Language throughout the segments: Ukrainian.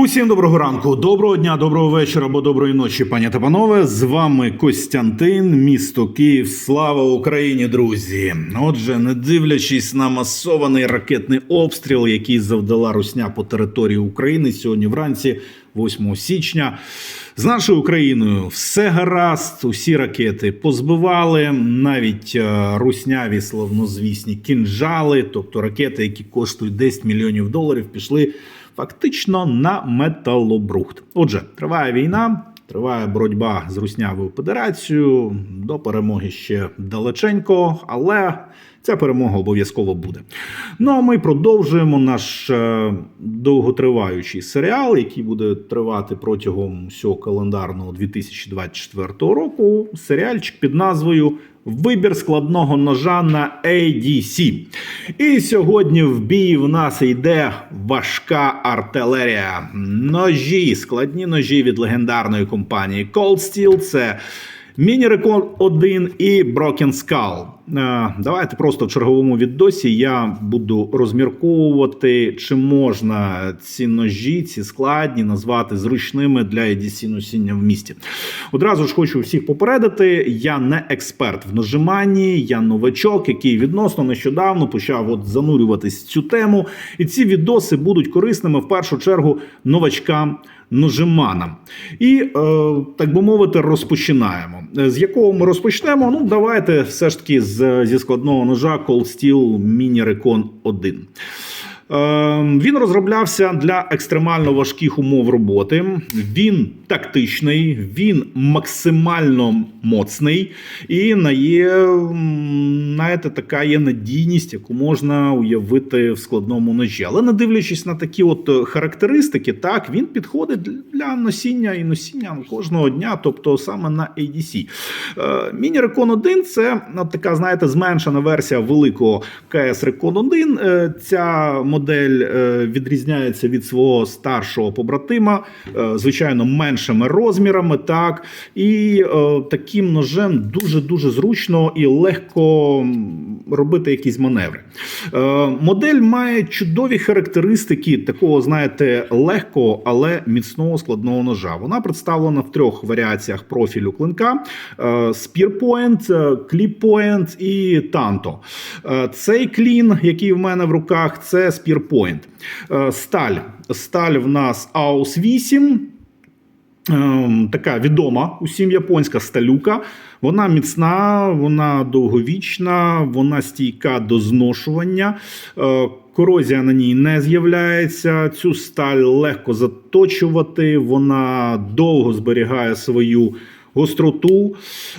Усім доброго ранку, доброго дня, доброго вечора або доброї ночі, пані та панове. З вами Костянтин, місто Київ. Слава Україні, друзі! Отже, не дивлячись на масований ракетний обстріл, який завдала Русня по території України сьогодні вранці, 8 січня. З нашою Україною все гаразд, усі ракети позбивали, навіть е, русняві славнозвісні кінжали, тобто ракети, які коштують 10 мільйонів доларів, пішли фактично на металобрухт. Отже, триває війна. Триває боротьба з руснявою федерацією. До перемоги ще далеченько, але ця перемога обов'язково буде. Ну а ми продовжуємо наш е, довготриваючий серіал, який буде тривати протягом всього календарного 2024 року. Серіальчик під назвою Вибір складного ножа на ADC. І сьогодні в бій в нас йде важка артилерія. Ножі, складні ножі від легендарної компанії Cold Steel. Це Міні-рекорд 1 і Broken Skull. Е, Давайте просто в черговому відосі я буду розмірковувати, чи можна ці ножі, ці складні назвати зручними для EDC носіння в місті. Одразу ж хочу всіх попередити: я не експерт в нажиманні, я новачок, який відносно нещодавно почав от занурюватись в цю тему. І ці відоси будуть корисними в першу чергу новачкам. Ножиманам. І, е, так би мовити, розпочинаємо. З якого ми розпочнемо? Ну, давайте все ж таки з, зі складного ножа Cold Steel Mini Recon 1. Е, Він розроблявся для екстремально важких умов роботи. Він тактичний, він максимально моцний і є, знаєте, така є надійність, яку можна уявити в складному ножі. Але не дивлячись на такі от е, характеристики, так він підходить для носіння і носіння кожного дня, тобто саме на ADC. Е, Міні Recon 1 це така, знаєте, зменшена версія великого КС Recon 1. Е, Ця модель е, відрізняється від свого старшого побратима, е, звичайно, меншими розмірами, так. І е, таким ножем дуже дуже зручно і легко робити якісь маневри. Е, Модель має чудові характеристики такого, знаєте, легкого, але міцного складного ножа. Вона представлена в трьох варіаціях профілю клинка: е, Spear Point, е, Clip Point і Tanto. Цей клін, який в мене в руках, це Spear Point. Е, Сталь. Сталь в нас AUS 8. Ем, така відома усім японська сталюка. Вона міцна, вона довговічна, вона стійка до зношування. Е, Корозія на ній не з'являється. Цю сталь легко заточувати, вона довго зберігає свою гостроту.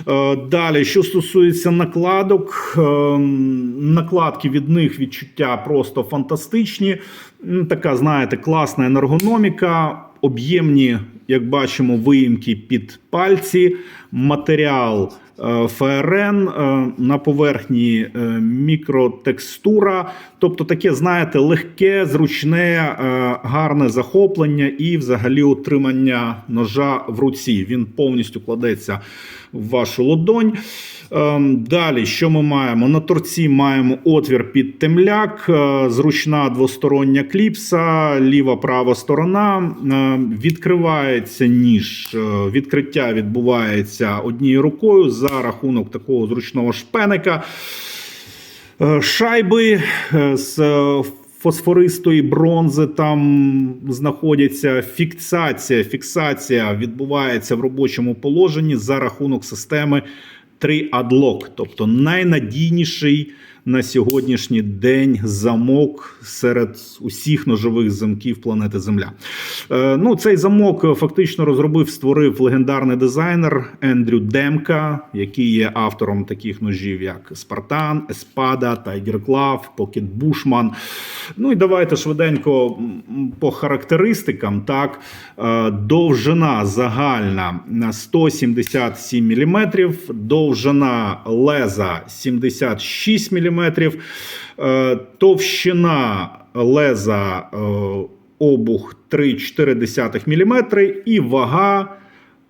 Е, Далі, що стосується накладок, ем, накладки від них відчуття просто фантастичні. Така, знаєте, класна енергономіка, об'ємні, як бачимо, виїмки під пальці, матеріал. ФРН е, на поверхні е, мікротекстура, тобто таке, знаєте, легке, зручне, е, гарне захоплення і взагалі утримання ножа в руці. Він повністю кладеться в вашу ладонь. Ем, Далі, що ми маємо? На торці маємо отвір під темляк, зручна двостороння кліпса, ліва права сторона. Е, Відкривається ніж. Відкриття відбувається однією рукою за рахунок такого зручного шпеника. Е, Шайби е, з фосфористої бронзи там знаходяться. Фіксація. Фіксація відбувається в робочому положенні за рахунок системи 3 Adlock, тобто найнадійніший на сьогоднішній день замок серед усіх ножових замків планети Земля. Е, ну, цей замок фактично розробив, створив легендарний дизайнер Ендрю Демка, який є автором таких ножів, як Спартан, Еспада, Тайгер Клав, Покет Бушман. Ну і давайте швиденько по характеристикам. Так, Е, довжина загальна на 177 мм, довжина леза 76 мм, е, товщина леза е, обух 3,4 мм і вага.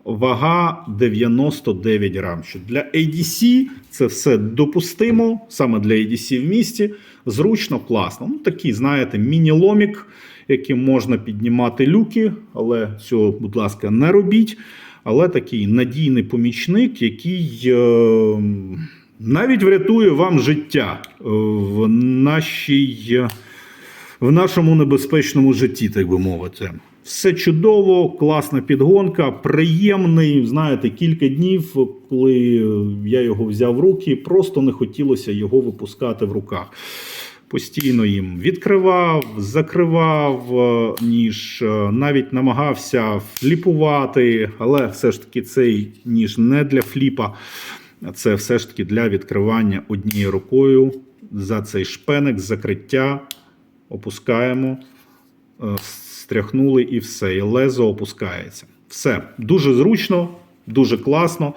Вага 99 грам. Що для ADC це все допустимо, саме для ADC в місті. Зручно, класно. Ну, такий, знаєте, міні-ломік, яким можна піднімати люки, але цього, будь ласка, не робіть. Але такий надійний помічник, який е, навіть врятує вам життя е, в нашій в нашому небезпечному житті, так би мовити. Все чудово, класна підгонка, приємний. Знаєте, кілька днів, коли я його взяв в руки, просто не хотілося його випускати в руках. Постійно їм відкривав, закривав е, ніж, е, навіть намагався фліпувати, але все ж таки цей ніж не для фліпа, це все ж таки для відкривання однією рукою за цей шпеник, закриття опускаємо, е, стряхнули і все. І лезо опускається. Все дуже зручно, дуже класно.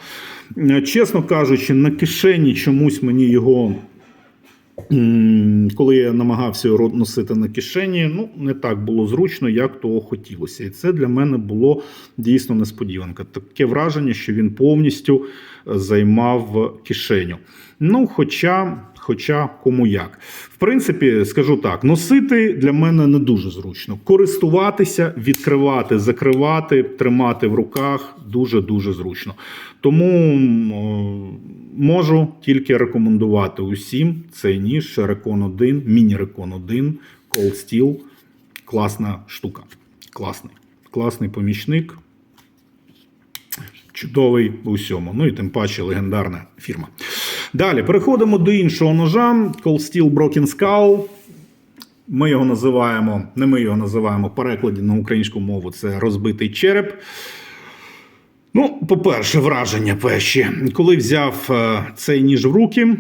Е, Чесно кажучи, на кишені чомусь мені його. Коли я намагався його носити на кишені, ну не так було зручно, як того хотілося. І це для мене було дійсно несподіванка. Таке враження, що він повністю е, займав кишеню. Ну, хоча, хоча кому як. В принципі, скажу так: носити для мене не дуже зручно. Користуватися, відкривати, закривати, тримати в руках дуже дуже зручно. Тому можу тільки рекомендувати усім цей ніж Recon 1, міні-Recon 1, Cold Steel. Класна штука. Класний. Класний помічник. Чудовий у всьому. Ну і тим паче легендарна фірма. Далі переходимо до іншого ножа. Cold Steel Broken Skull. Ми його називаємо, не ми його називаємо в перекладі на українську мову. Це розбитий череп. Ну, по-перше, враження перші. Коли взяв е, цей ніж в руки,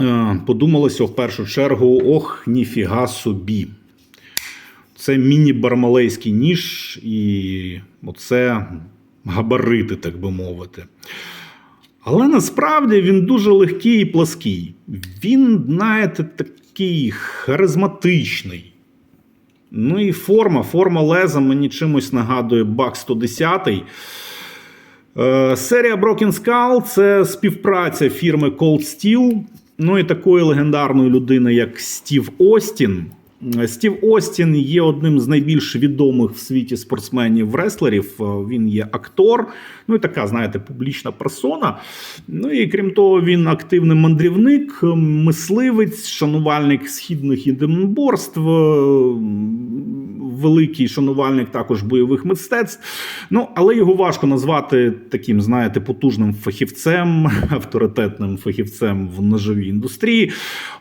е, подумалося в першу чергу: ох, ніфіга собі. Це міні-бармалейський ніж, і оце габарити, так би мовити. Але насправді він дуже легкий і плаский. Він, знаєте, такий харизматичний. Ну і форма. Форма леза мені чимось нагадує Бак 110. Е, серія Broken Skull це співпраця фірми Cold Steel. Ну і такої легендарної людини, як Стів Остін. Стів Остін є одним з найбільш відомих в світі спортсменів-реслерів. Е, Він є актор, ну і така, знаєте, публічна персона. Ну і крім того, він активний мандрівник, мисливець, шанувальник східних єдиноборств, е, великий шанувальник також бойових мистецтв. Ну, але його важко назвати таким, знаєте, потужним фахівцем, авторитетним фахівцем в ножовій індустрії.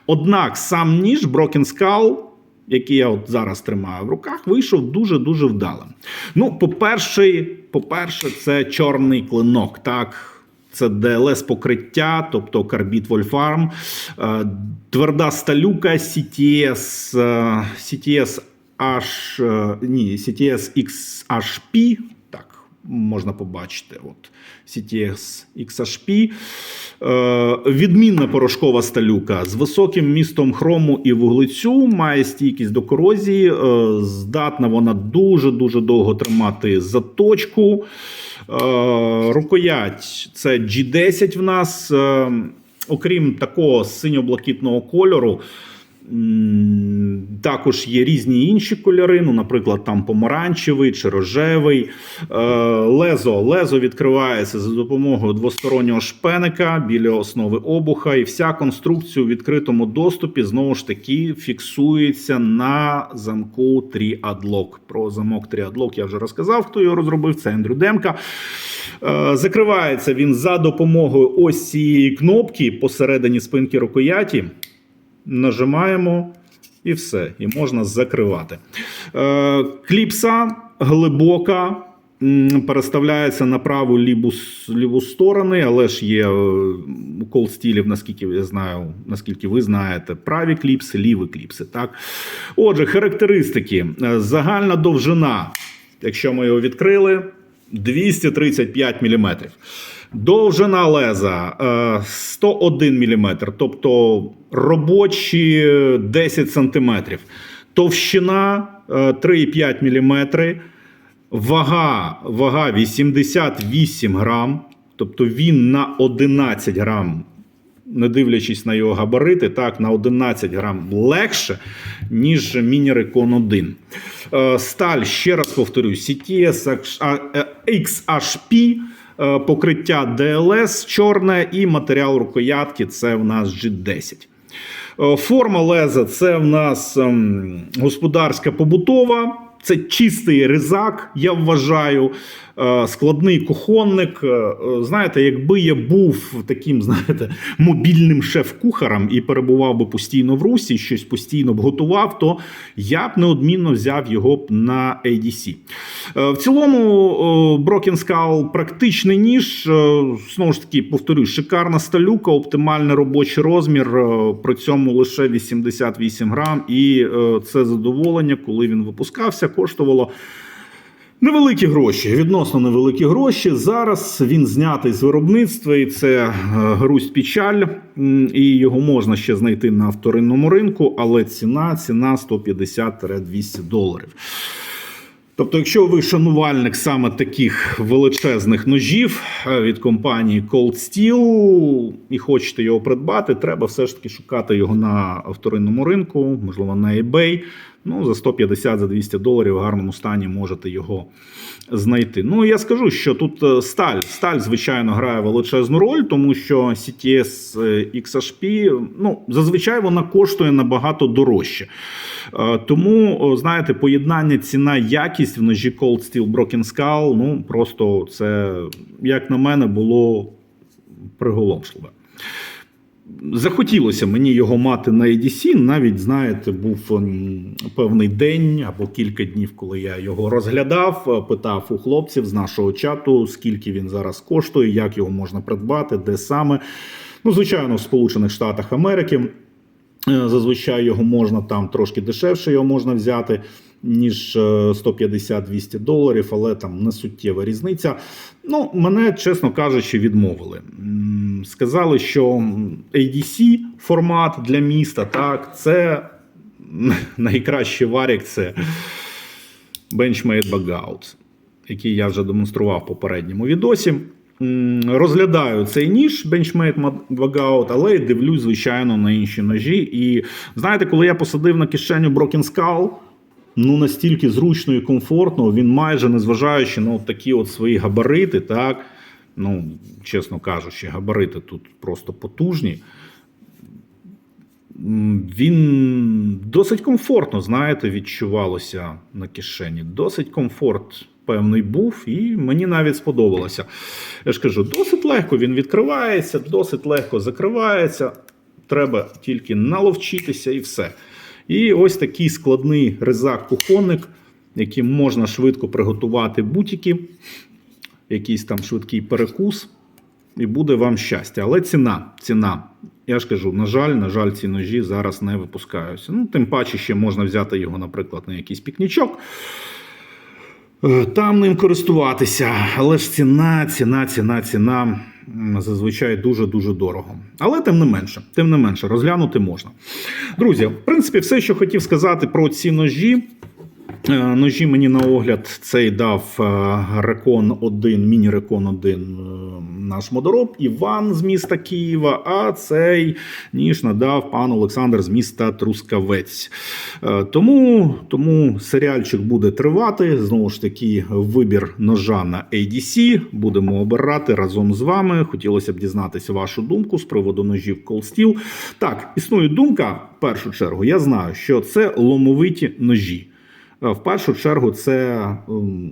Однак сам ніж Skull який я от зараз тримаю в руках, вийшов дуже-дуже вдалим. Ну, по-перше, по-перше, це чорний клинок. Так, це ДЛС покриття, тобто карбіт Вольфарм, е, тверда сталюка CTS, е, CTS H, е, ні, CTS XHP, можна побачити. От, CTS XHP. Е, відмінна порошкова сталюка з високим містом хрому і вуглецю, має стійкість до корозії, е, здатна вона дуже-дуже довго тримати заточку. Е, рукоять це G10 в нас. Е, окрім такого синьо-блакитного кольору. Також є різні інші кольори, ну, наприклад, там помаранчевий чи рожевий. Е, Лезо. Лезо відкривається за допомогою двостороннього шпеника біля основи обуха, і вся конструкція у відкритому доступі знову ж таки фіксується на замку 3 Adlock. Про замок 3 Adlock я вже розказав, хто його розробив. Це Ендрю Демка. Е, Закривається він за допомогою ось цієї кнопки посередині спинки рукояті нажимаємо і все, і можна закривати. Е, кліпса глибока. Переставляється на праву ліву, ліву сторони, але ж є е, колстілів, наскільки я знаю, наскільки ви знаєте, праві кліпси, ліві кліпси. Так? Отже, характеристики. Е, Загальна довжина, якщо ми його відкрили, 235 мм. Довжина леза е, 101 мм, тобто робочі 10 см. Товщина е, 3,5 мм. Вага, вага 88 грам, тобто він на 11 грам не дивлячись на його габарити, так, на 11 грам легше, ніж Міні-Recon 1. Е, Сталь, ще раз повторю, CTS XHP, е, покриття DLS чорне і матеріал рукоятки це в нас G10. Е, Форма леза це в нас ем, господарська побутова, це чистий ризак, я вважаю. Е, Складний кухонник. Е, Знаєте, якби я був таким, знаєте, мобільним шеф-кухарем і перебував би постійно в Русі, щось постійно б готував, то я б неодмінно взяв його б на ADC. Е, В цілому Skull практичний ніж. Знову ж таки, повторюю, шикарна сталюка, оптимальний робочий розмір, при цьому лише 88 грам. І це задоволення, коли він випускався, коштувало. Невеликі гроші, відносно невеликі гроші. Зараз він знятий з виробництва, і це е, грусть печаль, і його можна ще знайти на вторинному ринку, але ціна ціна 150-200 доларів. Тобто, якщо ви шанувальник саме таких величезних ножів е, від компанії Cold Steel і хочете його придбати, треба все ж таки шукати його на вторинному ринку, можливо, на eBay. Ну, за 150 за 200 доларів в гарному стані можете його знайти. Ну, я скажу, що тут е, сталь. Сталь, звичайно, грає величезну роль, тому що CTS е, XHP, ну, зазвичай вона коштує набагато дорожче. Е, Тому, знаєте, поєднання ціна якість в ножі Cold Steel Broken Skull, ну просто це, як на мене, було приголомшливе. Захотілося мені його мати на EDC. Навіть, знаєте, був певний день або кілька днів, коли я його розглядав, е, питав у хлопців з нашого чату, скільки він зараз коштує, як його можна придбати, де саме. Ну, звичайно, в Сполучених Штатах Америки. Е, Зазвичай його можна там трошки дешевше його можна взяти, ніж е, 150-200 доларів, але там не суттєва різниця. Ну, мене, чесно кажучи, відмовили. Сказали, що ADC формат для міста, так, це найкращий варік це Benchmade Bagout, який я вже демонстрував в попередньому відосі. Розглядаю цей ніж Benchmade Bagout, але й дивлюсь, звичайно, на інші ножі. І знаєте, коли я посадив на кишеню Broken Skull, ну настільки зручно і комфортно, він майже незважаючи на от такі от свої габарити, так, ну, чесно кажучи, габарити тут просто потужні. Він досить комфортно, знаєте, відчувалося на кишені. Досить комфорт певний був, і мені навіть сподобалося. Я ж кажу, досить легко він відкривається, досить легко закривається. Треба тільки наловчитися і все. І ось такий складний ризак-кухонник, яким можна швидко приготувати бутики, якийсь там швидкий перекус, і буде вам щастя. Але ціна, ціна. Я ж кажу, на жаль, на жаль, ці ножі зараз не випускаються. Ну, тим паче, ще можна взяти його, наприклад, на якийсь пікнічок. Е, Там ним користуватися, але ж ціна, ціна, ціна, ціна зазвичай дуже-дуже дорого. Але тим не менше, тим не менше, розглянути можна. Друзі, в принципі, все, що хотів сказати про ці ножі. Е, Ножі мені на огляд цей дав е, Рекон 1, міні-Рекон 1 е, наш модороб Іван з міста Києва, а цей ніж надав пан Олександр з міста Трускавець. Тому, тому серіальчик буде тривати. Знову ж таки, вибір ножа на ADC. Будемо обирати разом з вами. Хотілося б дізнатися вашу думку з приводу ножів Cold Steel. Так, існує думка, в першу чергу, я знаю, що це ломовиті ножі. Е, В першу чергу, це ем,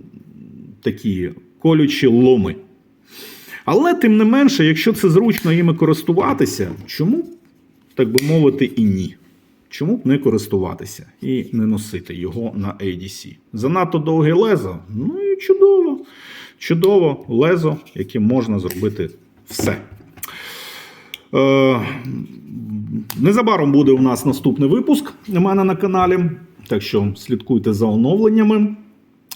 такі колючі ломи. Але тим не менше, якщо це зручно їми користуватися, чому, так би мовити, і ні? Чому б не користуватися і не носити його на ADC? Занадто довге лезо? Ну і чудово. Чудово лезо, яким можна зробити все. Е, незабаром буде у нас наступний випуск у мене на каналі. Так що слідкуйте за оновленнями.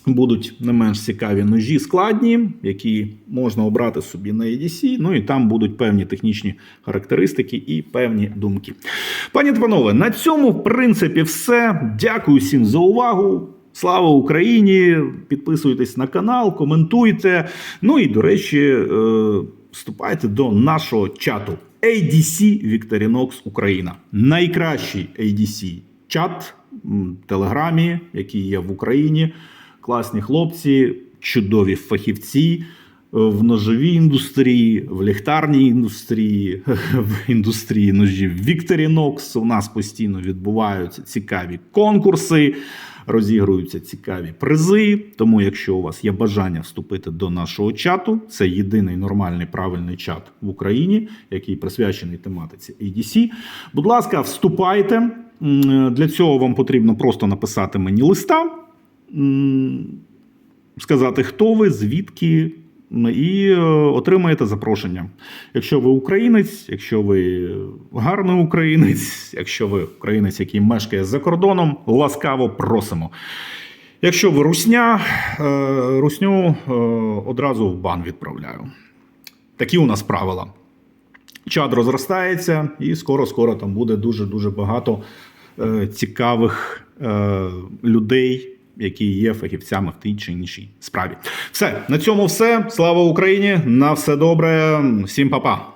Будуть не менш цікаві ножі складні, які можна обрати собі на EDC. Ну і там будуть певні технічні характеристики і певні думки. Пані та панове, на цьому в принципі все. Дякую всім за увагу. Слава Україні! Підписуйтесь на канал, коментуйте. Ну і до речі, е, вступайте до нашого чату. ADC Victorinox Україна. Найкращий ADC чат Телеграмі, який є в Україні. Класні хлопці, чудові фахівці в ножовій індустрії, в ліхтарній індустрії, в індустрії ножів Victorinox. У нас постійно відбуваються цікаві конкурси, розігруються цікаві призи. Тому, якщо у вас є бажання вступити до нашого чату, це єдиний нормальний правильний чат в Україні, який присвячений тематиці ADC. Будь ласка, вступайте. Для цього вам потрібно просто написати мені листа. сказати, хто ви, звідки, і е, отримаєте запрошення. Якщо ви українець, якщо ви гарний українець, якщо ви українець, який мешкає за кордоном, ласкаво просимо. Якщо ви русня, е, русню е, одразу в бан відправляю. Такі у нас правила. Чат розростається, і скоро-скоро там буде дуже-дуже багато е, цікавих е, людей, які є фахівцями в тій чи іншій справі. Все, на цьому все. Слава Україні! На все добре. Всім па-па!